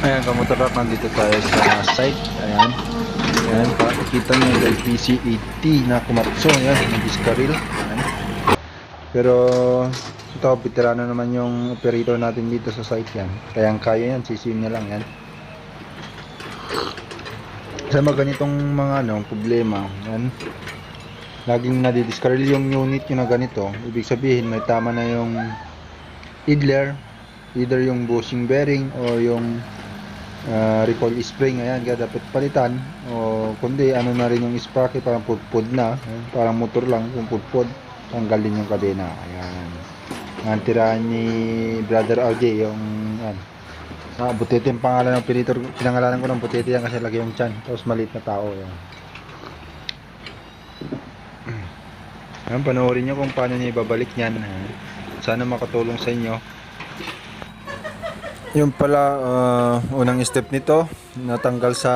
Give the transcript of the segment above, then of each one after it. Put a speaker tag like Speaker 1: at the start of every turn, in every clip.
Speaker 1: Ayan, kamotorap, nandito tayo sa site. Ayan. Ayan, pakikita nyo yung LPC-80 na kumatso. Ayan, nag-discarril. Ayan. Pero, ito, veterano naman yung operator natin dito sa site yan. Kayang kaya yan, sisim niya lang yan. Sa mga ganitong mga ano, problema, yan, laging nadidiscarril yung unit yung na ganito. Ibig sabihin, may tama na yung idler, either yung bushing bearing o yung uh, recoil spring ayan kaya dapat palitan. O kundi ano na rin yung sprocket parang pudpud na. Ayan, parang motor lang yung pudpud tanggalin yung kadena. Ayan. Ang tirahan ni brother RJ yung ayan ah, butete yung pangalan ng pinitor pinangalanan ko ng butete yan kasi lagi yung chan tapos maliit na tao yan. Ayan panoorin nyo kung paano niya ibabalik yan. Ayan. sana makatulong sa inyo yung pala, uh, unang step nito, natanggal sa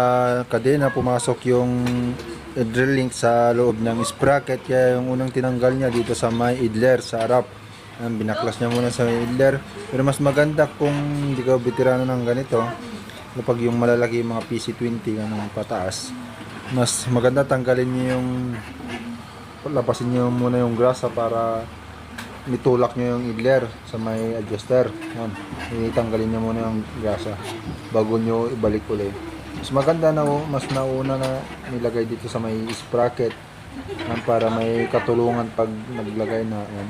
Speaker 1: kadena, pumasok yung drill link sa loob ng sprocket. Kaya yung unang tinanggal niya dito sa may idler, sa harap. Ayan, binaklas niya muna sa may idler. Pero mas maganda kung hindi ka veterano ng ganito, kapag yung malalaki yung mga PC20, ganun pataas, mas maganda tanggalin niyo yung lapasin niyo muna yung grasa para mitulak nyo yung idler sa may adjuster. Yan. Itanggalin nyo muna yung grasa bago nyo ibalik ulit. Mas maganda na mas nauna na nilagay dito sa may sprocket yan, para may katulungan pag naglagay na yan.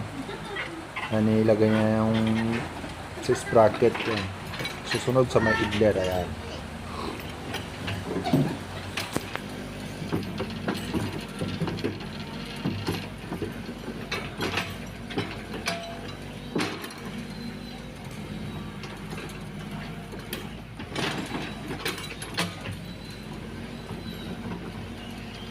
Speaker 1: Yan, nilagay niya yung sa sprocket yan. Susunod sa may idler ayan.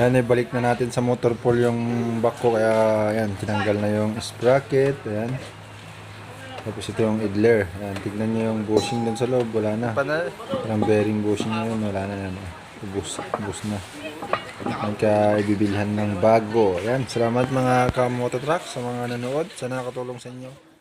Speaker 1: Yan, ibalik na natin sa motor pool yung back ko. Kaya, yan, tinanggal na yung sprocket. Ayan. Tapos ito yung idler. Ayan, tignan nyo yung bushing dun sa loob. Wala na. Parang bearing bushing na yun. Wala na yan. Ubus, ubus na. Nagka ibibilhan ng bago. Ayan, salamat mga kamoto truck sa mga nanood. Sana nakatulong sa inyo.